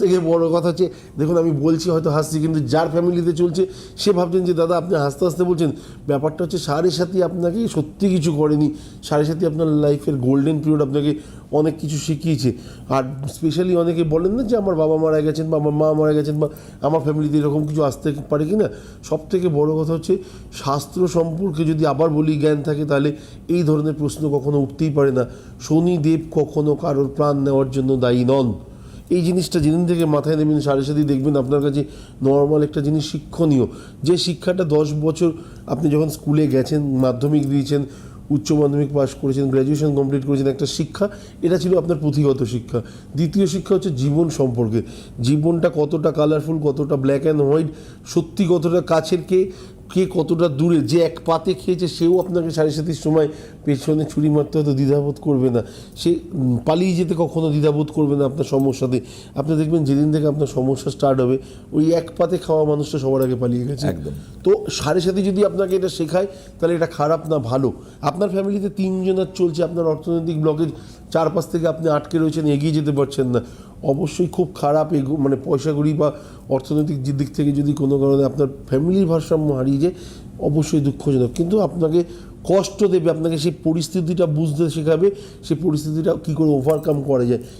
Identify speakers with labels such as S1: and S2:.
S1: থেকে বড় কথা হচ্ছে, দেখুন আমি বলছি হয়তো হাসছি, কিন্তু যার ফ্যামিলিতে চলছে, সে ভাবছেন যে, দাদা, আপনি হাসতে হাসতে বলছেন, ব্যাপারটা হচ্ছে সাড়ে সাথী আপনাকে সত্যি কিছু করেনি। সাড়ে সাথী আপনার লাইফের গোল্ডেন পিরিয়ড আপনাকে অনেক কিছু শিখিয়েছে। আর স্পেশালি অনেকে বলেন না যে, আমার বাবা মারা গেছেন বা আমার মা মারা গেছেন বা আমার ফ্যামিলিতে এরকম কিছু আসতে পারে কি না? সব থেকে বড় কথা হচ্ছে, শাস্ত্র সম্পর্কে যদি আবার বলি, জ্ঞান থাকে, তাহলে এই ধরনের প্রশ্ন কখনো উঠতেই পারে না। শনিদেব কখনো কারোর প্রাণ নেওয়ার জন্য দায়ী নন। এই জিনিসটা যেদিন থেকে মাথায় নেবেন, সাড়ে সাথে দেখবেন আপনার কাছে নর্মাল একটা জিনিস শিক্ষণীয়। যে শিক্ষাটা দশ বছর আপনি যখন স্কুলে গেছেন, মাধ্যমিক দিয়েছেন, উচ্চ মাধ্যমিক পাস করেছেন গ্র্যাজুয়েশন কমপ্লিট করেছেন, একটা শিক্ষা, এটা ছিল আপনার পুঁথিগত শিক্ষা। দ্বিতীয় শিক্ষা হচ্ছে জীবন সম্পর্কে। জীবনটা কতটা কালারফুল কতটা ব্ল্যাক অ্যান্ড হোয়াইট সত্যি কতটা কাছের কে কে কতটা দূরে যে এক পাতে খেয়েছে সেও আপনাকে সাড়ে সাতির সময় পেছনে ছুরি মারতে হয়তো দ্বিধাবোধ করবে না। সে পালিয়ে যেতে কখনো দ্বিধাবোধ করবে না আপনার সমস্যাতে। আপনি দেখবেন যেদিন থেকে আপনার সমস্যা স্টার্ট হবে ওই এক পাতে খাওয়া মানুষটা সবার আগে পালিয়ে গেছে।
S2: একদম।
S1: তো সাড়ে সাথে যদি আপনাকে এটা শেখায় তাহলে এটা খারাপ না ভালো। আপনার ফ্যামিলিতে তিনজনের চলছে আপনার অর্থনৈতিক ব্লকের চারপাশ থেকে আপনি আটকে রয়েছেন, এগিয়ে যেতে পারছেন না। অবশ্যই খুব খারাপ এগো মানে পয়সাগুড়ি বা অর্থনৈতিক দিক থেকে যদি কোনো কারণে আপনার ফ্যামিলির ভারসাম্য হারিয়ে যায়, অবশ্যই দুঃখজনক। কিন্তু আপনাকে কষ্ট দেবে, আপনাকে সেই পরিস্থিতিটা বুঝতে শেখাবে, সেই পরিস্থিতিটা কী করে ওভারকাম করা যায়।